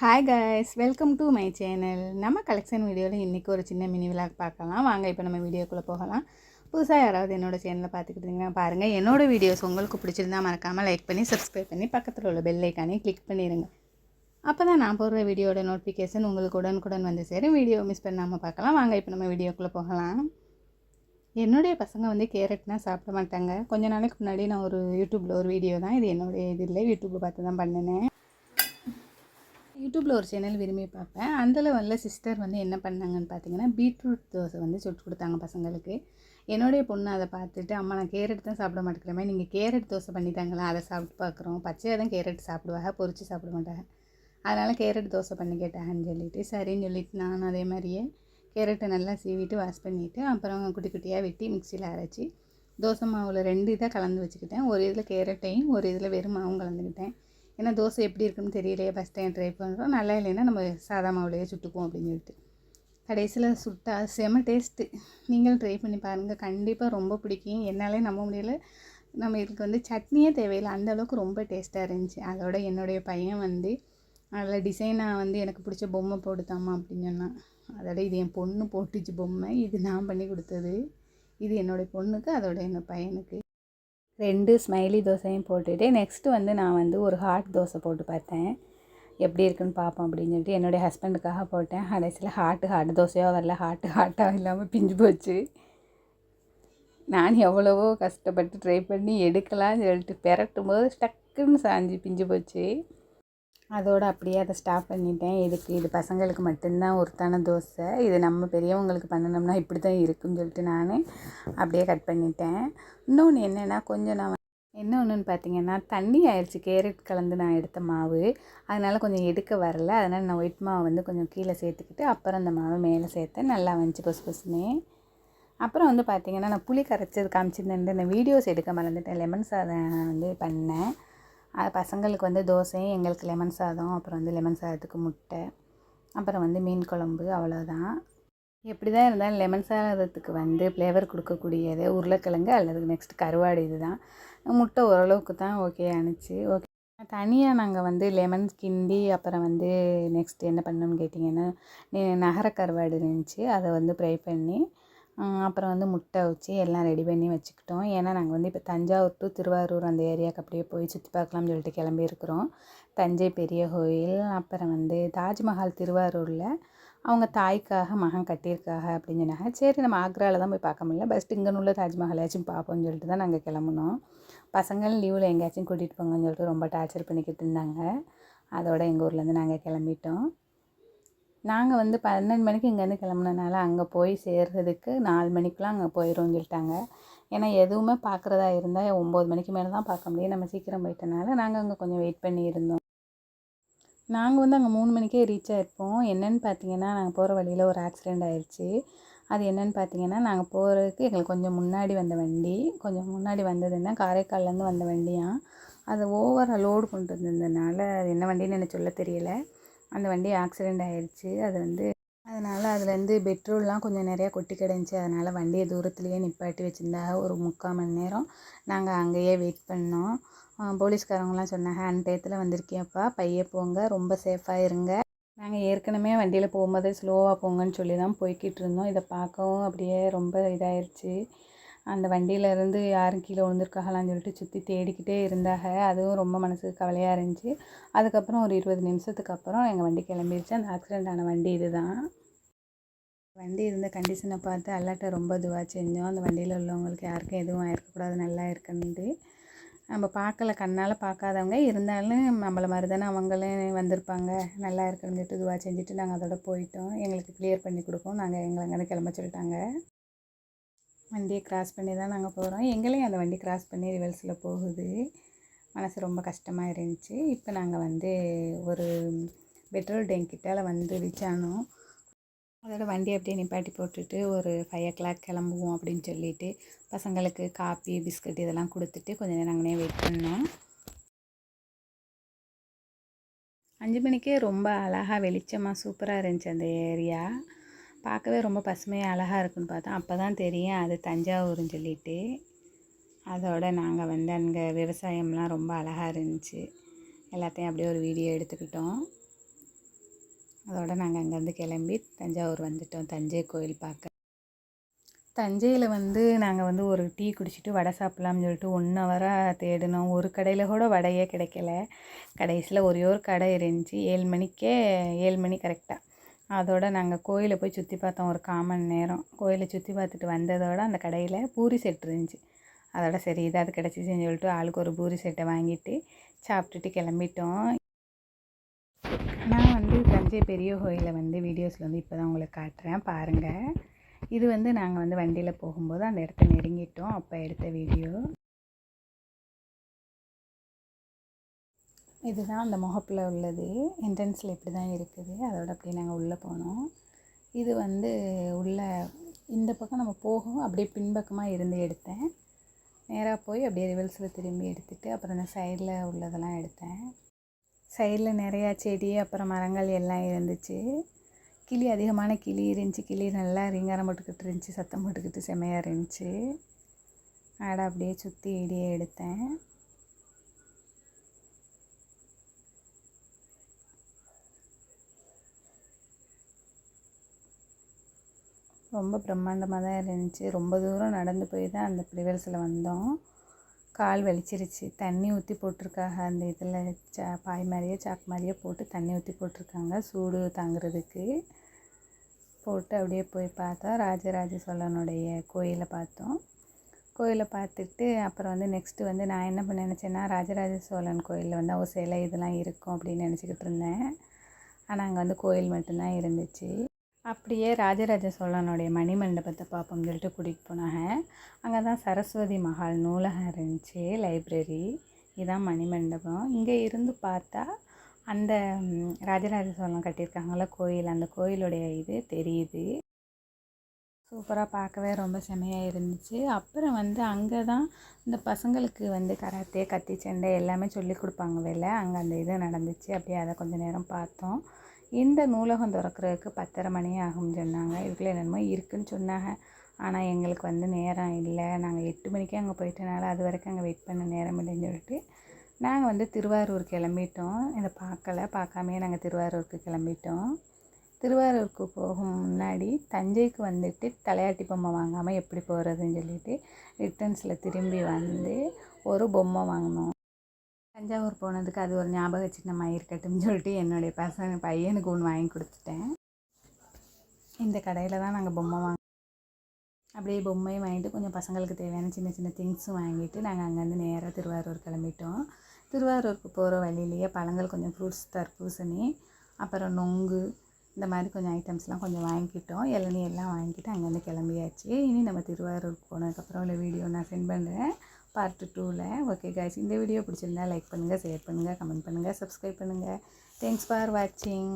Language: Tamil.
Hi guys welcome to my channel நம்ம கலெக்ஷன் வீடியோவில் இன்றைக்கி ஒரு சின்ன மினி விளாக் பார்க்கலாம். வாங்க இப்போ நம்ம வீடியோக்குள்ளே போகலாம். புதுசாக யாராவது என்னோட சேனலை பார்த்துக்கிட்டிங்கன்னா பாருங்கள் என்னோட வீடியோஸ் உங்களுக்கு பிடிச்சிருந்தா மறக்காமல் லைக் பண்ணி சப்ஸ்கிரைப் பண்ணி பக்கத்தில் உள்ள பெல் ஐக்கானே கிளிக் பண்ணிடுங்க அப்போ தான் நான் போடுற வீடியோட நோட்டிஃபிகேஷன் உங்களுக்கு உடனுக்குடன் வந்து சேரும். வீடியோ மிஸ் பண்ணாமல் பார்க்கலாம். வாங்க இப்போ நம்ம வீடியோக்குள்ளே போகலாம். என்னுடைய பசங்க வந்து கேரட்னால் சாப்பிட மாட்டாங்க. கொஞ்ச நாளைக்கு முன்னாடி நான் ஒரு யூடியூப்பில் ஒரு வீடியோ தான். இது என்னுடைய இது இல்லை. யூடியூப்பில் பார்த்து தான் பண்ணினேன். யூடியூப்பில் ஒரு சேனல் விரும்பி பார்ப்பேன். அதில் வல்ல சிஸ்டர் வந்து என்ன பண்ணாங்கன்னு பார்த்தீங்கன்னா பீட்ரூட் தோசை வந்து சுட்டு கொடுத்தாங்க பசங்களுக்கு. என்னுடைய பொண்ணு அதை பார்த்துட்டு அம்மா நான் கேரட் தான் சாப்பிட மாட்டேங்கிறமே நீங்கள் கேரட் தோசை பண்ணித்தாங்களா அதை சாப்பிட்டு பார்க்குறோம். பச்சையாக தான் கேரட் சாப்பிடுவாங்க பொறிச்சு சாப்பிட மாட்டாங்க. அதனால் கேரட் தோசை பண்ணி கேட்டாங்கன்னு சொல்லிட்டு சரின்னு சொல்லிட்டு நானும் அதே மாதிரியே கேரட்டை நல்லா சீவிட்டு வாஷ் பண்ணிவிட்டு அப்புறம் குட்டி குட்டியாக வெட்டி மிக்சியில் அரைச்சி தோசை மாவில் ரெண்டு இதாக கலந்து வச்சுக்கிட்டேன். ஒரு இதில் கேரட்டையும் ஒரு இதில் வெறும் மாவும் கலந்துக்கிட்டேன். ஏன்னா தோசை எப்படி இருக்குன்னு தெரியலையே ஃபஸ்ட் டைம் ட்ரை பண்ணுறோம் நல்லா இல்லைன்னா நம்ம சாதா மாவுலேயே சுட்டுக்குவோம் அப்படின்னு சொல்லிட்டு. கடைசியில் சுட்டா செம டேஸ்ட்டு நீங்களும் ட்ரை பண்ணி பாருங்கள் கண்டிப்பாக ரொம்ப பிடிக்கும். என்னாலே நம்ப முடியல. நம்ம இதுக்கு வந்து சட்னியே தேவையில்லை. அந்தளவுக்கு ரொம்ப டேஸ்ட்டாக இருந்துச்சு. அதோட என்னுடைய பையன் வந்து அதில் டிசைனாக வந்து எனக்கு பிடிச்ச பொம்மை போட்டுத்தாம்மா அப்படின்னு சொன்னான் அதோட இது என் பொண்ணு போட்டுச்சு பொம்மை. இது நான் பண்ணி கொடுத்தது. இது என்னுடைய பொண்ணுக்கு அதோட என்னோடய பையனுக்கு. ரெண்டு ஸ்மைலி தோசையும் போட்டுட்டு நெக்ஸ்ட்டு வந்து நான் வந்து ஒரு ஹாட் தோசை போட்டு பார்த்தேன். எப்படி இருக்குன்னு பார்ப்போம் அப்படின்னு சொல்லிட்டு என்னுடைய ஹஸ்பண்டுக்காக போட்டேன். கடைசியில் ஹாட்டு ஹாட் தோசையாக வரல. ஹாட்டு ஹாட்டாக இல்லாமல் பிஞ்சு போச்சு. நான் எவ்வளவோ கஷ்டப்பட்டு ட்ரை பண்ணி எடுக்கலாம்னு சொல்லிட்டு பெரட்டும் போது டக்குன்னு சாஞ்சு பிஞ்சு போச்சு. அதோடு அப்படியே அதை ஸ்டாப் பண்ணிட்டேன். இதுக்கு இது பசங்களுக்கு மட்டும்தான் ஒருத்தான தோசை. இது நம்ம பெரியவங்களுக்கு பண்ணினோம்னா இப்படி தான் இருக்குன்னு சொல்லிட்டு நான் அப்படியே கட் பண்ணிட்டேன். இன்னொன்று என்னென்னா கொஞ்சம் நான் என்ன ஒன்றுன்னு பார்த்தீங்கன்னா தண்ணி ஆயிடுச்சு. கேரட் கலந்து நான் எடுத்த மாவு. அதனால் கொஞ்சம் எடுக்க வரல. அதனால் நான் ஒயிட் மாவு வந்து கொஞ்சம் கீழே சேர்த்துக்கிட்டு அப்புறம் அந்த மாவை மேலே சேர்த்தேன். நல்லா வந்துச்சு பொசு பொசுனே அப்புறம் வந்து பார்த்திங்கன்னா நான் புளி கரைச்சது காமிச்சிருந்தேன். இந்த வீடியோஸ் எடுக்க மறந்துட்டேன். லெமன் சாதம் வந்து பண்ணேன். பசங்களுக்கு வந்து தோசை எங்களுக்கு லெமன் சாதம் அப்புறம் வந்து லெமன் சாதத்துக்கு முட்டை அப்புறம் வந்து மீன் குழம்பு அவ்வளோதான் எப்படி தான் இருந்தாலும் லெமன் சாதத்துக்கு வந்து ஃப்ளேவர் கொடுக்கக்கூடியது உருளைக்கிழங்கு அல்லது நெக்ஸ்ட் கருவாடு இது தான் முட்டை ஓரளவுக்கு தான் ஓகே ஆணுச்சு ஓகே தனியாக நாங்கள் வந்து லெமன் கிண்டி அப்புறம் வந்து நெக்ஸ்ட் என்ன பண்ணோம்னு கேட்டிங்கன்னா நகர கருவாடு இருந்துச்சு. அதை வந்து ஃப்ரை பண்ணி அப்புறம் வந்து முட்டை வச்சு எல்லாம் ரெடி பண்ணி வச்சுக்கிட்டோம். ஏன்னா நாங்கள் வந்து இப்போ தஞ்சாவூர் டு திருவாரூர் அந்த ஏரியாவுக்கு அப்படியே போய் சுற்றி பார்க்கலாம்னு சொல்லிட்டு கிளம்பியிருக்கிறோம் தஞ்சை பெரிய கோயில் அப்புறம் வந்து தாஜ்மஹால் திருவாரூரில் அவங்க தாய்க்காக மகன் கட்டியிருக்காக அப்படின்னு சொன்னாங்க. சரி நம்ம ஆக்ராவில் தான் போய் பார்க்க முடியல. பஸ்ட் இங்கே உள்ள தாஜ்மஹாலையாச்சும் பார்ப்போம்னு சொல்லிட்டு தான் நாங்கள் கிளம்புனோம். பசங்கள் லீவில் எங்கேயாச்சும் கூட்டிகிட்டு போங்கன்னு சொல்லிட்டு ரொம்ப டார்ச்சர் பண்ணிக்கிட்டு இருந்தாங்க. அதோட எங்கள் ஊர்லேருந்து நாங்கள் கிளம்பிட்டோம். நாங்கள் வந்து பன்னெண்டு மணிக்கு இங்கேருந்து கிளம்புனனால அங்கே போய் சேர்றதுக்கு நாலு மணிக்கெலாம் அங்கே போயிடும்னு சொல்லிட்டாங்க. ஏன்னா எதுவுமே பார்க்குறதா இருந்தால் ஒம்பது மணிக்கு மேலே தான் பார்க்க முடியும். நம்ம சீக்கிரம் போயிட்டனால நாங்கள் அங்கே கொஞ்சம் வெயிட் பண்ணி இருந்தோம். நாங்கள் வந்து அங்கே மூணு மணிக்கே ரீச் ஆகிருப்போம் என்னென்னு பார்த்தீங்கன்னா நாங்கள் போகிற வழியில் ஒரு ஆக்சிடெண்ட் ஆயிடுச்சு அது என்னென்னு பார்த்தீங்கன்னா நாங்கள் போகிறதுக்கு எங்களுக்கு கொஞ்சம் முன்னாடி வந்த வண்டி. கொஞ்சம் முன்னாடி வந்ததுன்னா காரைக்கால்லேருந்து வந்த வண்டியாக அது ஓவராக லோடு கொண்டு வந்ததுனால அது என்ன வண்டின்னு எனக்கு சொல்ல தெரியலை. அந்த வண்டி ஆக்சிடெண்ட் ஆகிடுச்சு அது வந்து அதனால் அதுலேருந்து பெட்ரோல்லாம் கொஞ்சம் நிறையா கொட்டி கிடந்துச்சு அதனால் வண்டியை தூரத்துலேயே நிப்பாட்டி வச்சுருந்தா ஒரு முக்கால் மணி நேரம் நாங்கள் அங்கேயே வெயிட் பண்ணோம். போலீஸ்காரங்களாம் சொன்னாங்க அந்த டயத்தில் வந்திருக்கியப்பா பைய போங்க ரொம்ப சேஃபாக இருங்க. நாங்கள் ஏற்கனவே வண்டியில் போகும்போதே ஸ்லோவாக போங்கன்னு சொல்லி தான் போய்கிட்டு இருந்தோம். இதை பார்க்கவும் அப்படியே ரொம்ப இதாயிருச்சு. அந்த வண்டியிலேருந்து யாரும் கீழே விழுந்திருக்காங்களான்னு சொல்லிட்டு சுற்றி தேடிக்கிட்டே இருந்தாங்க. அதுவும் ரொம்ப மனசுக்கு கவலையாக இருந்துச்சு. அதுக்கப்புறம் ஒரு இருபது நிமிஷத்துக்கு அப்புறம் எங்கள் வண்டி கிளம்பிடுச்சு அந்த ஆக்சிடெண்ட் ஆன வண்டி இது தான் வண்டி இருந்த கண்டிஷனை பார்த்து அல்லாட்ட ரொம்ப இதுவாக செஞ்சோம். அந்த வண்டியில் உள்ளவங்களுக்கு யாருக்கும் எதுவும் ஆயிருக்கக்கூடாது நல்லா இருக்குன்ட்டு. நம்ம பார்க்கல கண்ணால் பார்க்காதவங்க இருந்தாலும் நம்மளை மாதிரி தானே அவங்களும் வந்திருப்பாங்க. நல்லா இருக்குன்னு சொல்லிட்டு இதுவாக செஞ்சுட்டு நாங்கள் அதோட போயிட்டோம். எங்களுக்கு கிளியர் பண்ணி கொடுப்போம் நாங்கள் எங்களை அங்கேருந்து கிளம்ப சொல்லிட்டாங்க. வண்டியை கிராஸ் பண்ணி தான் நாங்கள் போகிறோம் எங்களையும் அந்த வண்டி கிராஸ் பண்ணி ரிவர்ஸில் போகுது. மனசு ரொம்ப கஷ்டமாக இருந்துச்சு. இப்போ நாங்கள் வந்து ஒரு பெட்ரோல் டேங்க் கிட்டால் வந்து ரீச் ஆனோம் அதோட வண்டி அப்படியே நிப்பாட்டி போட்டுட்டு ஒரு ஃபைவ் ஓ கிளாக் கிளம்புவோம் அப்படின்னு சொல்லிட்டு பசங்களுக்கு காப்பி பிஸ்கட் இதெல்லாம் கொடுத்துட்டு கொஞ்சம் நேரம் அங்கேயே வெயிட் பண்ணோம். அஞ்சு மணிக்கே ரொம்ப அழகாக வெளிச்சமாக சூப்பராக இருந்துச்சு அந்த ஏரியா பார்க்கவே ரொம்ப பசுமையாக அழகாக இருக்குன்னு பார்த்தோம் அப்போ தான் தெரியும் அது தஞ்சாவூர்னு சொல்லிட்டு. அதோட நாங்கள் வந்து அங்கே விவசாயம்லாம் ரொம்ப அழகாக இருந்துச்சு. எல்லாத்தையும் அப்படியே ஒரு வீடியோ எடுத்துக்கிட்டோம். அதோட நாங்கள் அங்கேருந்து கிளம்பி தஞ்சாவூர் வந்துட்டோம். தஞ்சை கோயில் பார்க்க. தஞ்சையில் வந்து நாங்கள் வந்து ஒரு டீ குடிச்சிட்டு வடை சாப்பிட்லாம்னு சொல்லிட்டு ஒன் ஹவராக தேடினோம். ஒரு கடையில் கூட வடையே கிடைக்கல. கடைசியில் ஒரே ஒரு கடை இருந்துச்சு. ஏழு மணிக்கே ஏழு மணி கரெக்டாக அதோட நாங்கள் கோயிலை போய் சுற்றி பார்த்தோம் ஒரு காமன் நேரம். கோயிலை சுற்றி பார்த்துட்டு வந்ததோட அந்த கடையில் பூரி செட் இருந்துச்சு. அதோட சரி இதாவது கிடச்சிச்சின்னு சொல்லிட்டு ஆளுக்கு ஒரு பூரி செட்டை வாங்கிட்டு சாப்பிட்டுட்டு கிளம்பிட்டோம். நான் வந்து தஞ்சை பெரிய கோயிலை வந்து வீடியோஸில் வந்து இப்போ தான் உங்களுக்கு காட்டுறேன். பாருங்கள் இது வந்து நாங்கள் வந்து வண்டியில் போகும்போது அந்த இடத்த நெருங்கிட்டோம். அப்போ எடுத்த வீடியோ. இதுதான் அந்த முகப்பில் உள்ளது. என்ட்ரன்ஸில் இப்படி தான் இருக்குது. அதோட அப்படியே நாங்கள் உள்ளே போனோம். இது வந்து உள்ள இந்த பக்கம் நம்ம போகும் அப்படியே பின்பக்கமாக இருந்து எடுத்தேன். நேராக போய் அப்படியே ரிவல்ஸில் திரும்பி எடுத்துகிட்டு அப்புறம் இந்த சைடில் உள்ளதெல்லாம் எடுத்தேன். சைடில் நிறையா செடி அப்புறம் மரங்கள் எல்லாம் இருந்துச்சு. கிளி அதிகமான கிளி இருந்துச்சு. கிளி நல்லா ரிங்காரம் போட்டுக்கிட்டு இருந்துச்சு. சத்தம் போட்டுக்கிட்டு செமையாக இருந்துச்சு. ஆடை அப்படியே சுற்றி இடியே எடுத்தேன். ரொம்ப பிரம்மாண்டமாக தான் இருந்துச்சு. ரொம்ப தூரம் நடந்து போய் தான் அந்த ப்ரிவல்ஸில் வந்தோம். கால் வலிச்சிருச்சு. தண்ணி ஊற்றி போட்டிருக்காங்க. அந்த இதில் சா பாய் மாதிரியே சாக்கு மாதிரியே போட்டு தண்ணி ஊற்றி போட்டிருக்காங்க. சூடு தாங்கிறதுக்கு. போட்டு அப்படியே போய் பார்த்தா ராஜராஜ சோழனுடைய கோயிலை பார்த்தோம். கோயிலை பார்த்துட்டு அப்புறம் வந்து நெக்ஸ்ட்டு வந்து நான் என்ன பண்ண நினச்சேன்னா ராஜராஜ சோழன் கோயிலில் வந்து ஒரு சிலை இதெல்லாம் இருக்கும் அப்படின்னு நினச்சிக்கிட்டு இருந்தேன். ஆனால் அங்கே வந்து கோயில் மட்டும்தான் இருந்துச்சு. அப்படியே ராஜராஜ சோழனுடைய மணிமண்டபத்தை பார்ப்போம்னு சொல்லிட்டு கூட்டிகிட்டு போனாங்க. அங்கே தான் சரஸ்வதி மஹால் நூலகம் இருந்துச்சு லைப்ரரி இதுதான் மணிமண்டபம். இங்கே இருந்து பார்த்தா அந்த ராஜராஜ சோழன் கட்டியிருக்காங்கள கோயில் அந்த கோயிலுடைய இது தெரியுது. சூப்பராக பார்க்கவே ரொம்ப செமையாக இருந்துச்சு. அப்புறம் வந்து அங்கே தான் இந்த பசங்களுக்கு வந்து கராத்தே கத்தி சண்டை எல்லாமே சொல்லி கொடுப்பாங்க வேலை அங்கே அந்த இது நடந்துச்சு. அப்படியே அதை கொஞ்சம் நேரம் பார்த்தோம். இந்த நூலகம் திறக்கிறதுக்கு பத்தரை மணி ஆகும்னு சொன்னாங்க. இதுக்குள்ளே என்னென்னமோ இருக்குதுன்னு சொன்னாங்க. ஆனால் எங்களுக்கு வந்து நேரம் இல்லை. நாங்கள் எட்டு மணிக்கே அங்கே போயிட்டனால அது வரைக்கும் அங்கே வெயிட் பண்ண நேரம் இல்லைன்னு சொல்லிட்டு நாங்கள் வந்து திருவாரூர் கிளம்பிட்டோம். இதை பார்க்கல. பார்க்காமையே நாங்கள் திருவாரூருக்கு கிளம்பிட்டோம். திருவாரூருக்கு போகும் முன்னாடி தஞ்சைக்கு வந்துட்டு தலையாட்டி பொம்மை வாங்காமல் எப்படி போகிறதுன்னு சொல்லிட்டு ரிட்டர்ன்ஸில் திரும்பி வந்து ஒரு பொம்மை வாங்கினோம். தஞ்சாவூர் போனதுக்கு அது ஒரு ஞாபக சின்னமாக இருக்கட்டும்னு சொல்லிட்டு என்னுடைய பசங்க பையனுக்கு ஒன்று வாங்கி கொடுத்துட்டேன். இந்த கடையில் தான் நாங்கள் பொம்மை வாங்க அப்படியே பொம்மையும் வாங்கிட்டு கொஞ்சம் பசங்களுக்கு தேவையான சின்ன சின்ன திங்ஸும் வாங்கிட்டு நாங்கள் அங்கேருந்து நேராக திருவாரூர் கிளம்பிட்டோம். திருவாரூருக்கு போகிற வழியிலேயே பழங்கள் கொஞ்சம் ஃப்ரூட்ஸ் தர்பூசணி அப்புறம் நொங்கு இந்த மாதிரி கொஞ்சம் ஐட்டம்ஸ்லாம் கொஞ்சம் வாங்கிக்கிட்டோம். இளநீ எல்லாம் வாங்கிட்டு அங்கேருந்து கிளம்பியாச்சு. இனி நம்ம திருவாரூருக்கு போனதுக்கப்புறம் உள்ள வீடியோ நான் சென்ட் பண்ணுறேன் பார்ட் டூவில் ஓகே காய்ஸ் இந்த வீடியோ பிடிச்சிருந்தா லைக் பண்ணுங்கள் ஷேர் பண்ணுங்கள் கமெண்ட் பண்ணுங்கள் சப்ஸ்கிரைப் பண்ணுங்கள் தேங்க்ஸ் ஃபார் வாட்சிங்